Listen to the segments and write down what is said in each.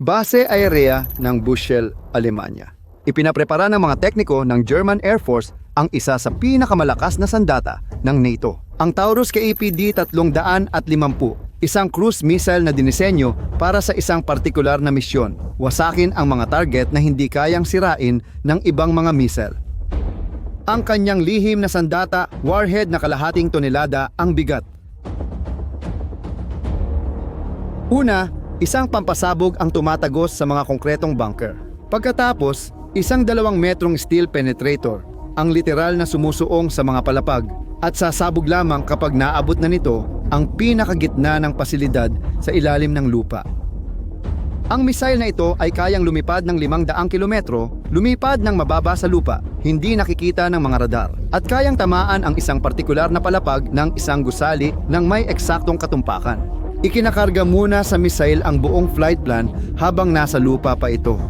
Base aerea ng Bushel, Alemanya. Ipinaprepara ng mga tekniko ng German Air Force ang isa sa pinakamalakas na sandata ng NATO. Ang Taurus KAPD 350, isang cruise missile na dinisenyo para sa isang partikular na misyon. Wasakin ang mga target na hindi kayang sirain ng ibang mga missile. Ang kanyang lihim na sandata, warhead na kalahating tonelada ang bigat. Una, isang pampasabog ang tumatagos sa mga konkretong bunker. Pagkatapos, isang dalawang metrong steel penetrator, ang literal na sumusuong sa mga palapag at sasabog lamang kapag naabot na nito ang pinakagitna ng pasilidad sa ilalim ng lupa. Ang missile na ito ay kayang lumipad ng 500 kilometro, lumipad ng mababa sa lupa, hindi nakikita ng mga radar, at kayang tamaan ang isang partikular na palapag ng isang gusali ng may eksaktong katumpakan. Ikinakarga muna sa missile ang buong flight plan habang nasa lupa pa ito.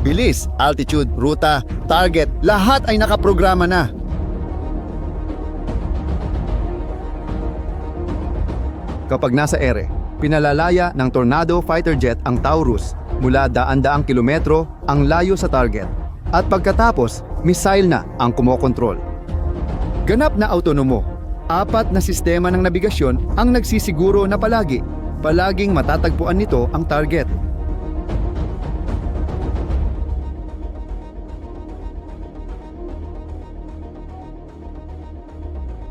Bilis, altitude, ruta, target, lahat ay nakaprograma na. Kapag nasa ere, pinalalaya ng Tornado fighter jet ang Taurus mula daan-daang kilometro ang layo sa target. At pagkatapos, missile na ang kumokontrol. Ganap na autonomo, apat na sistema ng nabigasyon ang nagsisiguro na palagi, palaging matatagpuan nito ang target.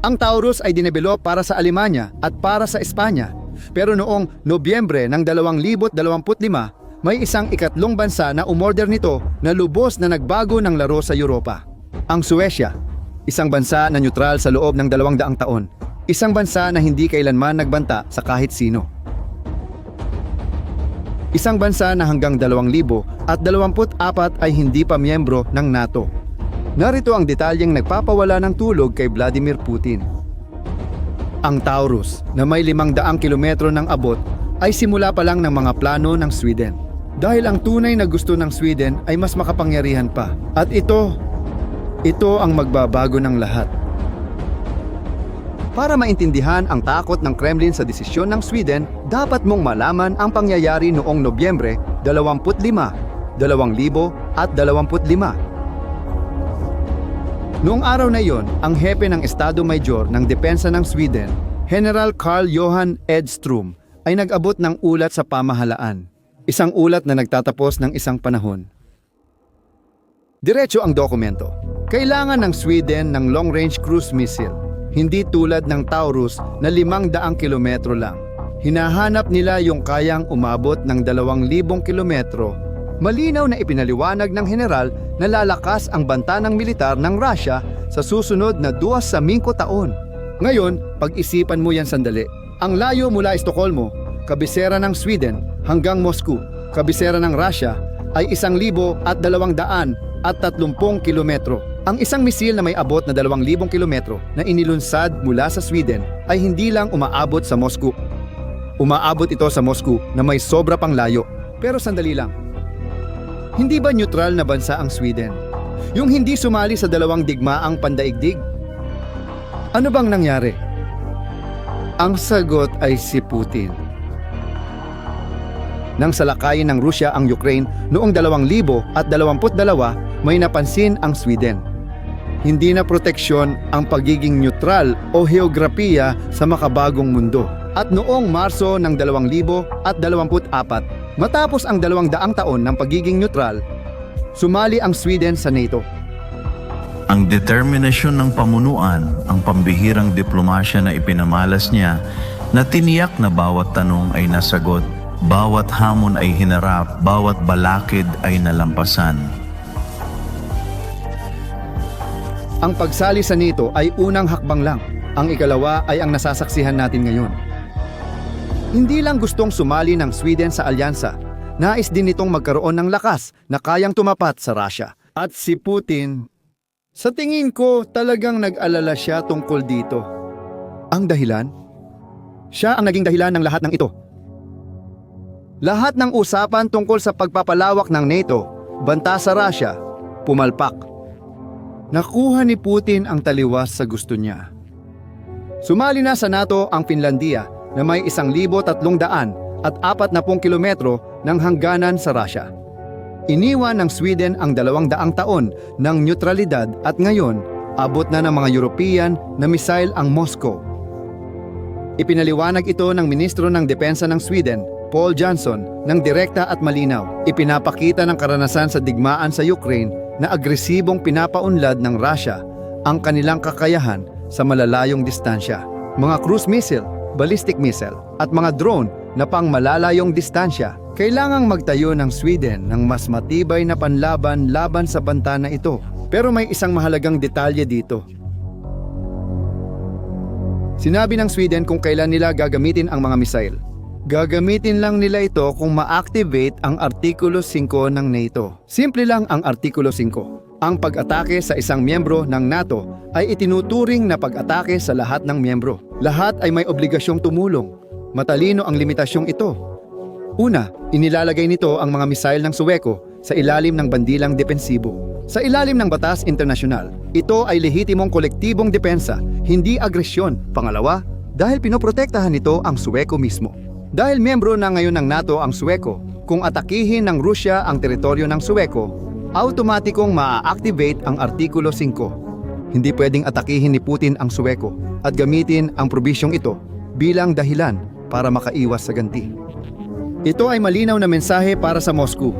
Ang Taurus ay dinevelop para sa Alemanya at para sa Espanya. Pero noong Nobyembre ng 2025, may isang ikatlong bansa na umorder nito na lubos na nagbago ng laro sa Europa. Ang Suecia, isang bansa na neutral sa loob ng dalawang daang taon. Isang bansa na hindi kailanman nagbanta sa kahit sino. Isang bansa na hanggang 2,000 at 24 ay hindi pa miyembro ng NATO. Narito ang detalyeng nagpapawala ng tulog kay Vladimir Putin. Ang Taurus, na may 500 kilometro ng abot, ay simula pa lang ng mga plano ng Sweden. Dahil ang tunay na gusto ng Sweden ay mas makapangyarihan pa. At ito, ito ang magbabago ng lahat. Para maintindihan ang takot ng Kremlin sa desisyon ng Sweden, dapat mong malaman ang pangyayari noong Nobyembre 25, 2025. Noong araw na iyon, ang hepe ng Estado Mayor ng Depensa ng Sweden, General Carl Johan Edström, ay nag-abot ng ulat sa pamahalaan. Isang ulat na nagtatapos ng isang panahon. Diretso ang dokumento. Kailangan ng Sweden ng long-range cruise missile, hindi tulad ng Taurus na 500 kilometro lang. Hinahanap nila yung kayang umabot ng 2,000 kilometro. Malinaw na ipinaliwanag ng general na lalakas ang banta ng militar ng Russia sa susunod na duwas sa mingko taon. Ngayon, pag-isipan mo yan sandali. Ang layo mula Estocolmo, kabisera ng Sweden, hanggang Moscow, kabisera ng Russia, ay isang libo at dalawang daan at tatlumpong kilometro. Ang isang misil na may abot na dalawang libong kilometro na inilunsad mula sa Sweden ay hindi lang umaabot sa Moscow. Umaabot ito sa Moscow na may sobra pang layo. Pero sandali lang, hindi ba neutral na bansa ang Sweden? Yung hindi sumali sa dalawang digmaang pandaigdig? Ano bang nangyari? Ang sagot ay si Putin. Nang salakayin ng Rusya ang Ukraine noong 2022, may napansin ang Sweden. Hindi na proteksyon ang pagiging neutral o heograpiya sa makabagong mundo. At noong Marso ng 2024, matapos ang dalawang daang taon ng pagiging neutral, sumali ang Sweden sa NATO. Ang determinasyon ng pamunuan, ang pambihirang diplomasya na ipinamalas niya, na tiniyak na bawat tanong ay nasagot, bawat hamon ay hinarap, bawat balakid ay nalampasan. Ang pagsali sa NATO ay unang hakbang lang. Ang ikalawa ay ang nasasaksihan natin ngayon. Hindi lang gustong sumali ng Sweden sa alyansa, nais din nitong magkaroon ng lakas na kayang tumapat sa Russia. At si Putin, sa tingin ko talagang nag-alala siya tungkol dito. Ang dahilan? Siya ang naging dahilan ng lahat ng ito. Lahat ng usapan tungkol sa pagpapalawak ng NATO, banta sa Russia, pumalpak. Nakuha ni Putin ang taliwas sa gusto niya. Sumali na sa NATO ang Finlandia na may 1,300 at 40 kilometro ng hangganan sa Russia. Iniwan ng Sweden ang dalawang daang taon ng neutralidad at ngayon, abot na ng mga European na missile ang Moscow. Ipinaliwanag ito ng Ministro ng Depensa ng Sweden, Paul Johnson, ng direkta at malinaw. Ipinapakita ng karanasan sa digmaan sa Ukraine na agresibong pinapaunlad ng Russia ang kanilang kakayahan sa malalayong distansya. Mga cruise missile, ballistic missile, at mga drone na pang malalayong distansya, kailangang magtayo ng Sweden ng mas matibay na panlaban laban sa banta na ito. Pero may isang mahalagang detalye dito. Sinabi ng Sweden kung kailan nila gagamitin ang mga missile. Gagamitin lang nila ito kung ma-activate ang Artikulo 5 ng NATO. Simple lang ang Artikulo 5. Ang pag-atake sa isang miyembro ng NATO ay itinuturing na pag-atake sa lahat ng miyembro. Lahat ay may obligasyong tumulong. Matalino ang limitasyong ito. Una, inilalagay nito ang mga misail ng Suweko sa ilalim ng bandilang depensibo. Sa ilalim ng batas internasyonal, ito ay lehitimong kolektibong depensa, hindi agresyon. Pangalawa, dahil pinoprotektahan nito ang Suweko mismo. Dahil miyembro na ngayon ng NATO ang Suweko, kung atakihin ng Rusya ang teritoryo ng Suweko, automatikong maa-activate ang Artikulo 5. Hindi pwedeng atakihin ni Putin ang Suweko at gamitin ang probisyong ito bilang dahilan para makaiwas sa ganti. Ito ay malinaw na mensahe para sa Moscow.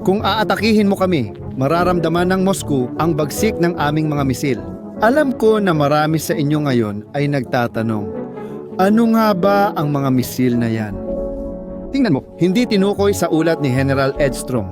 Kung aatakihin mo kami, mararamdaman ng Moscow ang bagsik ng aming mga misil. Alam ko na marami sa inyo ngayon ay nagtatanong, ano nga ba ang mga misil na yan? Tingnan mo, hindi tinukoy sa ulat ni General Edstrom.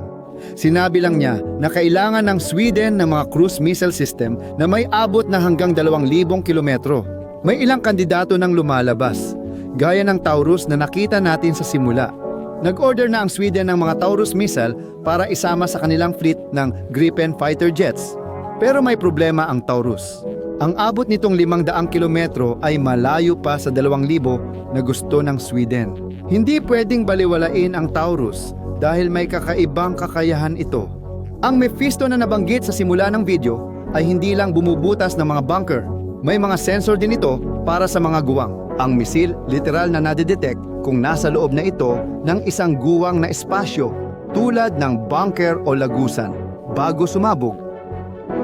Sinabi lang niya na kailangan ng Sweden ng mga cruise missile system na may abot na hanggang 2,000 kilometro. May ilang kandidato nang lumalabas, gaya ng Taurus na nakita natin sa simula. Nag-order na ang Sweden ng mga Taurus missile para isama sa kanilang fleet ng Gripen fighter jets. Pero may problema ang Taurus. Ang abot nitong 500 kilometro ay malayo pa sa 2,000 na gusto ng Sweden. Hindi pwedeng baliwalain ang Taurus dahil may kakaibang kakayahan ito. Ang Mephisto na nabanggit sa simula ng video ay hindi lang bumubutas ng mga bunker. May mga sensor din ito para sa mga guwang. Ang misil literal na nadidetect kung nasa loob na ito ng isang guwang na espasyo tulad ng bunker o lagusan. Bago sumabog,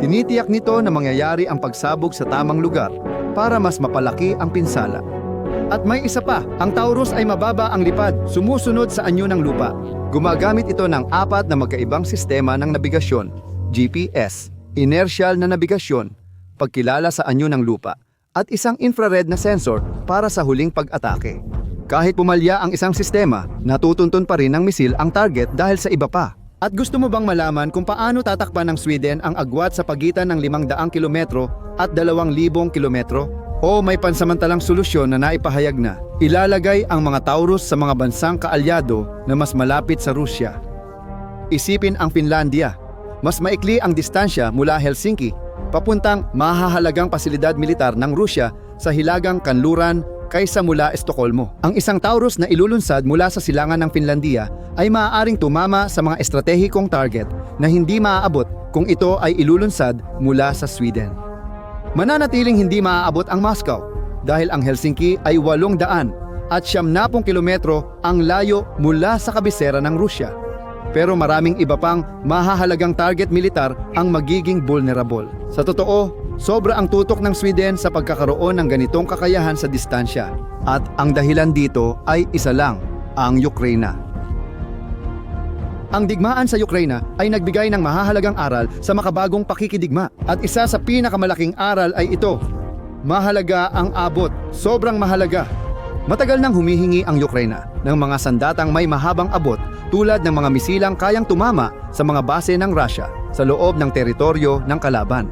tinitiyak nito na mangyayari ang pagsabog sa tamang lugar para mas mapalaki ang pinsala. At may isa pa, ang Taurus ay mababa ang lipad, sumusunod sa anyo ng lupa. Gumagamit ito ng apat na magkaibang sistema ng nabigasyon, GPS, inertial na nabigasyon, pagkilala sa anyo ng lupa, at isang infrared na sensor para sa huling pag-atake. Kahit pumalya ang isang sistema, natutuntun pa rin ng misil ang target dahil sa iba pa. At gusto mo bang malaman kung paano tatakpan ng Sweden ang agwat sa pagitan ng 500 kilometro at 2,000 kilometro? O may pansamantalang solusyon na naipahayag na, ilalagay ang mga Taurus sa mga bansang kaalyado na mas malapit sa Rusya. Isipin ang Finlandia. Mas maikli ang distansya mula Helsinki papuntang mahahalagang pasilidad militar ng Rusya sa hilagang kanluran kaysa mula Estocolmo. Ang isang Taurus na ilulunsad mula sa silangan ng Finlandia ay maaaring tumama sa mga estratehikong target na hindi maaabot kung ito ay ilulunsad mula sa Sweden. Mananatiling hindi maaabot ang Moscow dahil ang Helsinki ay 800 at 70 kilometro ang layo mula sa kabisera ng Rusya. Pero maraming iba pang mahahalagang target militar ang magiging vulnerable. Sa totoo, sobra ang tutok ng Sweden sa pagkakaroon ng ganitong kakayahan sa distansya. At ang dahilan dito ay isa lang, ang Ukraina. Ang digmaan sa Ukraina ay nagbigay ng mahahalagang aral sa makabagong pakikidigma. At isa sa pinakamalaking aral ay ito. Mahalaga ang abot, sobrang mahalaga. Matagal nang humihingi ang Ukraina ng mga sandatang may mahabang abot tulad ng mga misilang kayang tumama sa mga base ng Russia sa loob ng teritoryo ng kalaban.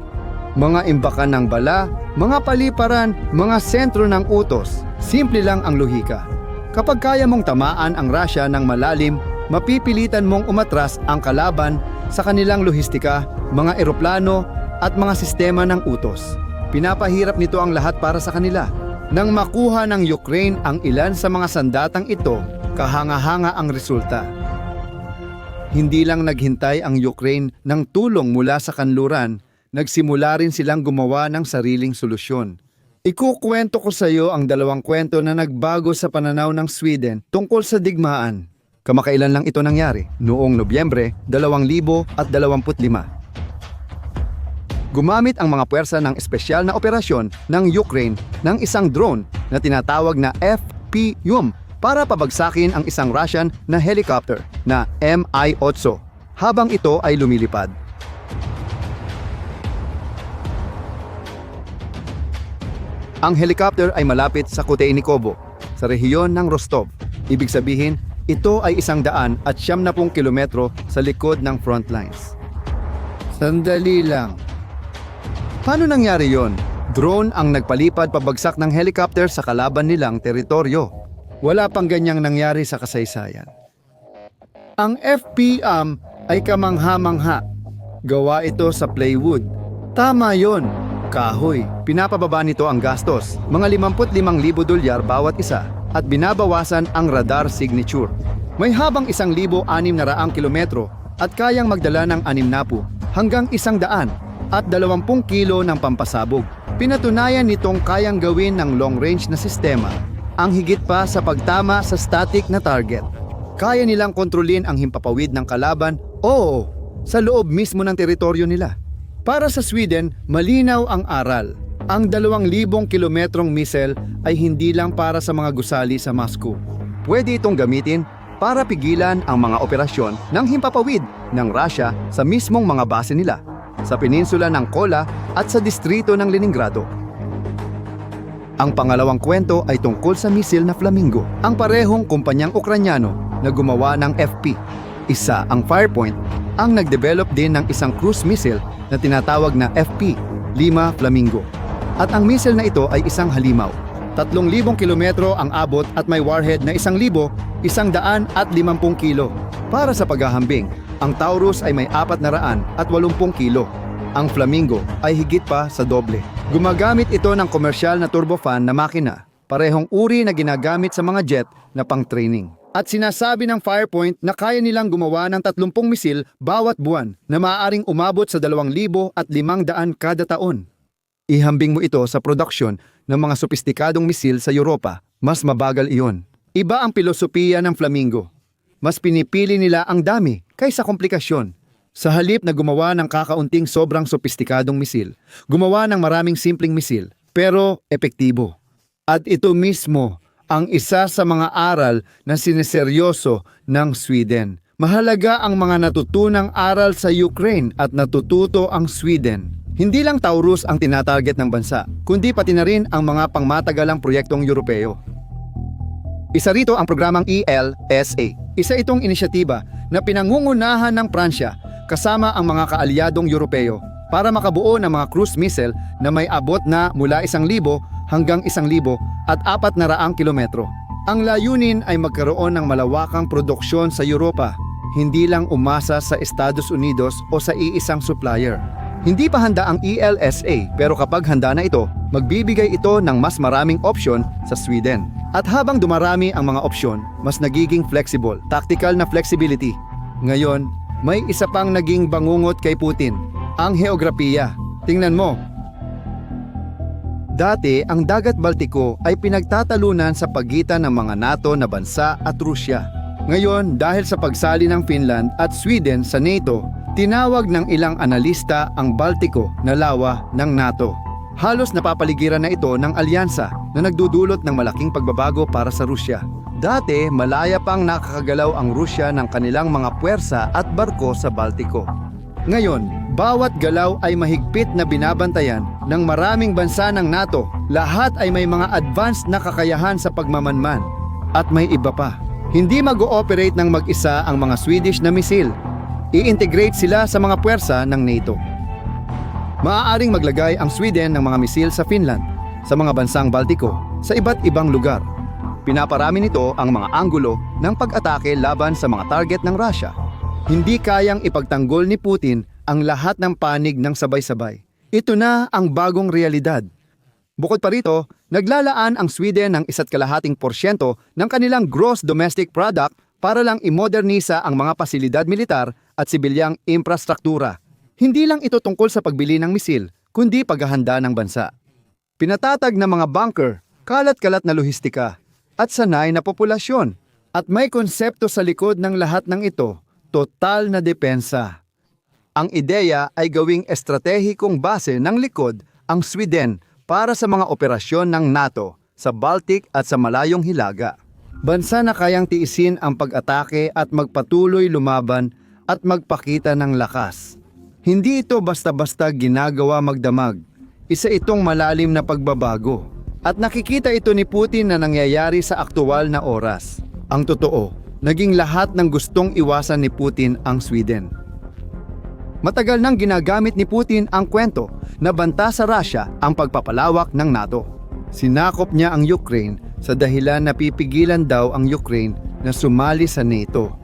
Mga imbakan ng bala, mga paliparan, mga sentro ng utos, simple lang ang lohika. Kapag kaya mong tamaan ang Russia ng malalim, mapipilitan mong umatras ang kalaban sa kanilang lohistika, mga eroplano at mga sistema ng utos. Pinapahirap nito ang lahat para sa kanila. Nang makuha ng Ukraine ang ilan sa mga sandatang ito, kahanga-hanga ang resulta. Hindi lang naghintay ang Ukraine ng tulong mula sa kanluran, nagsimula rin silang gumawa ng sariling solusyon. Ikukwento ko sa iyo ang dalawang kwento na nagbago sa pananaw ng Sweden tungkol sa digmaan. Kamakailan lang ito nangyari, noong Nobyembre 2025. Gumamit ang mga puwersa ng espesyal na operasyon ng Ukraine ng isang drone na tinatawag na FPUM para pabagsakin ang isang Russian na helicopter na Mi-8 habang ito ay lumilipad. Ang helicopter ay malapit sa Kuteinikovo, sa rehiyon ng Rostov. Ibig sabihin, ito ay isang daan at siyam na pong kilometro sa likod ng front lines. Sandali lang. Paano nangyari yon? Drone ang nagpalipad pabagsak ng helicopter sa kalaban nilang teritoryo. Wala pang ganyang nangyari sa kasaysayan. Ang FPM ay kamangha-mangha. Gawa ito sa plywood. Tama yon. Kahoy. Pinapababa nito ang gastos, mga 55,000 dolyar bawat isa, at binabawasan ang radar signature. May habang 1,600 kilometro at kayang magdala ng 60 hanggang 100 at 20 kilo ng pampasabog. Pinatunayan nitong kayang gawin ng long-range na sistema ang higit pa sa pagtama sa static na target. Kaya nilang kontrolin ang himpapawid ng kalaban, oo, sa loob mismo ng teritoryo nila. Para sa Sweden, malinaw ang aral. Ang 2,000 kilometrong missile ay hindi lang para sa mga gusali sa Moscow. Pwede itong gamitin para pigilan ang mga operasyon ng himpapawid ng Russia sa mismong mga base nila, sa peninsula ng Kola at sa distrito ng Leningrado. Ang pangalawang kwento ay tungkol sa misil na Flamingo, ang parehong kumpanyang Ukranyano na gumawa ng FP. Isa ang Firepoint, ang nagdevelop din ng isang cruise missile na tinatawag na FP-5 Flamingo. At ang missile na ito ay isang halimaw. 3,000 kilometro ang abot at may warhead na 1,000, 100 at 50 kilo. Para sa paghahambing, ang Taurus ay may 400 at 80 kilo. Ang Flamingo ay higit pa sa doble. Gumagamit ito ng komersyal na turbofan na makina, parehong uri na ginagamit sa mga jet na pang-training. At sinasabi ng Firepoint na kaya nilang gumawa ng 30 misil bawat buwan na maaaring umabot sa 2,000 at 500 kada taon. Ihambing mo ito sa produksyon ng mga sopistikadong misil sa Europa, mas mabagal iyon. Iba ang pilosopiya ng Flamingo. Mas pinipili nila ang dami kaysa komplikasyon. Sa halip na gumawa ng kakaunting sobrang sopistikadong misil, gumawa ng maraming simpleng misil, pero epektibo. At ito mismo ang isa sa mga aral na sineseryoso ng Sweden. Mahalaga ang mga natutunang aral sa Ukraine at natututo ang Sweden. Hindi lang Taurus ang tinatarget ng bansa, kundi pati na rin ang mga pangmatagalang proyektong Europeo. Isa rito ang programang ELSA. Isa itong inisyatiba na pinangungunahan ng Pransya kasama ang mga kaalyadong Europeo para makabuo ng mga cruise missile na may abot na mula 1,000 hanggang 1,000 at 400 kilometro. Ang layunin ay magkaroon ng malawakang produksyon sa Europa, hindi lang umasa sa Estados Unidos o sa iisang supplier. Hindi pa handa ang ELSA pero kapag handa na ito, magbibigay ito ng mas maraming opsyon sa Sweden. At habang dumarami ang mga opsyon, mas nagiging flexible, tactical na flexibility. Ngayon, may isa pang naging bangungot kay Putin, ang heograpiya. Tingnan mo. Dati, ang dagat Baltiko ay pinagtatalunan sa pagitan ng mga NATO na bansa at Rusya. Ngayon, dahil sa pagsali ng Finland at Sweden sa NATO, tinawag ng ilang analista ang Baltiko na lawa ng NATO. Halos napapaligiran na ito ng alyansa na nagdudulot ng malaking pagbabago para sa Rusya. Dati, malaya pang nakakagalaw ang Rusya ng kanilang mga puwersa at barko sa Baltiko. Ngayon, bawat galaw ay mahigpit na binabantayan ng maraming bansa ng NATO. Lahat ay may mga advanced na kakayahan sa pagmamanman. At may iba pa. Hindi mag-ooperate ng mag-isa ang mga Swedish na misil. I-integrate sila sa mga puwersa ng NATO. Maaaring maglagay ang Sweden ng mga misil sa Finland, sa mga bansang Baltiko, sa iba't ibang lugar. Pinaparami nito ang mga anggulo ng pag-atake laban sa mga target ng Russia. Hindi kayang ipagtanggol ni Putin ang lahat ng panig ng sabay-sabay. Ito na ang bagong realidad. Bukod pa rito, naglalaan ang Sweden ng isa't kalahating porsyento ng kanilang gross domestic product para lang imodernisa ang mga pasilidad militar at sibilyang infrastruktura. Hindi lang ito tungkol sa pagbili ng misil, kundi paghahanda ng bansa. Pinatatag ng mga bunker, kalat-kalat na lohistika, at sanay na populasyon. At may konsepto sa likod ng lahat ng ito, total na depensa. Ang ideya ay gawing estratehikong base ng likod ang Sweden para sa mga operasyon ng NATO sa Baltic at sa Malayong Hilaga. Bansa na kayang tiisin ang pag-atake at magpatuloy lumaban at magpakita ng lakas. Hindi ito basta-basta ginagawa magdamag. Isa itong malalim na pagbabago. At nakikita ito ni Putin na nangyayari sa aktual na oras. Ang totoo, naging lahat ng gustong iwasan ni Putin ang Sweden. Matagal nang ginagamit ni Putin ang kwento na banta sa Russia ang pagpapalawak ng NATO. Sinakop niya ang Ukraine sa dahilan na pipigilan daw ang Ukraine na sumali sa NATO.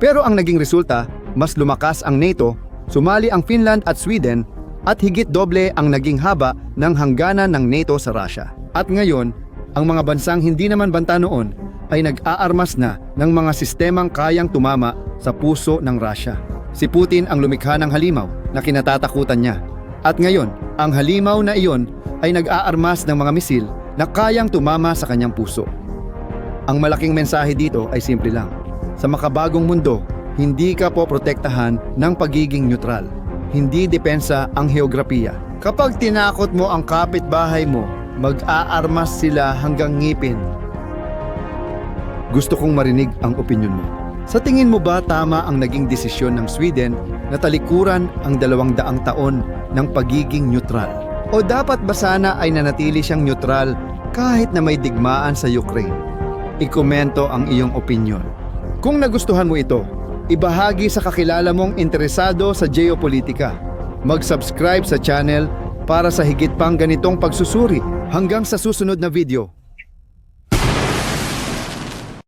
Pero ang naging resulta, mas lumakas ang NATO, sumali ang Finland at Sweden at higit doble ang naging haba ng hangganan ng NATO sa Russia. At ngayon, ang mga bansang hindi naman banta noon ay nag-aarmas na ng mga sistemang kayang tumama sa puso ng Russia. Si Putin ang lumikha ng halimaw na kinatatakutan niya. At ngayon, ang halimaw na iyon ay nag-aarmas ng mga misil na kayang tumama sa kanyang puso. Ang malaking mensahe dito ay simple lang. Sa makabagong mundo, hindi ka po protektahan ng pagiging neutral. Hindi depensa ang heograpiya. Kapag tinakot mo ang kapitbahay mo, mag-aarmas sila hanggang ngipin. Gusto kong marinig ang opinion mo. Sa tingin mo ba tama ang naging desisyon ng Sweden na talikuran ang dalawang daang taon ng pagiging neutral? O dapat ba sana ay nanatili siyang neutral kahit na may digmaan sa Ukraine? Ikomento ang iyong opinion. Kung nagustuhan mo ito, ibahagi sa kakilala mong interesado sa geopolitika. Mag-subscribe sa channel para sa higit pang ganitong pagsusuri hanggang sa susunod na video.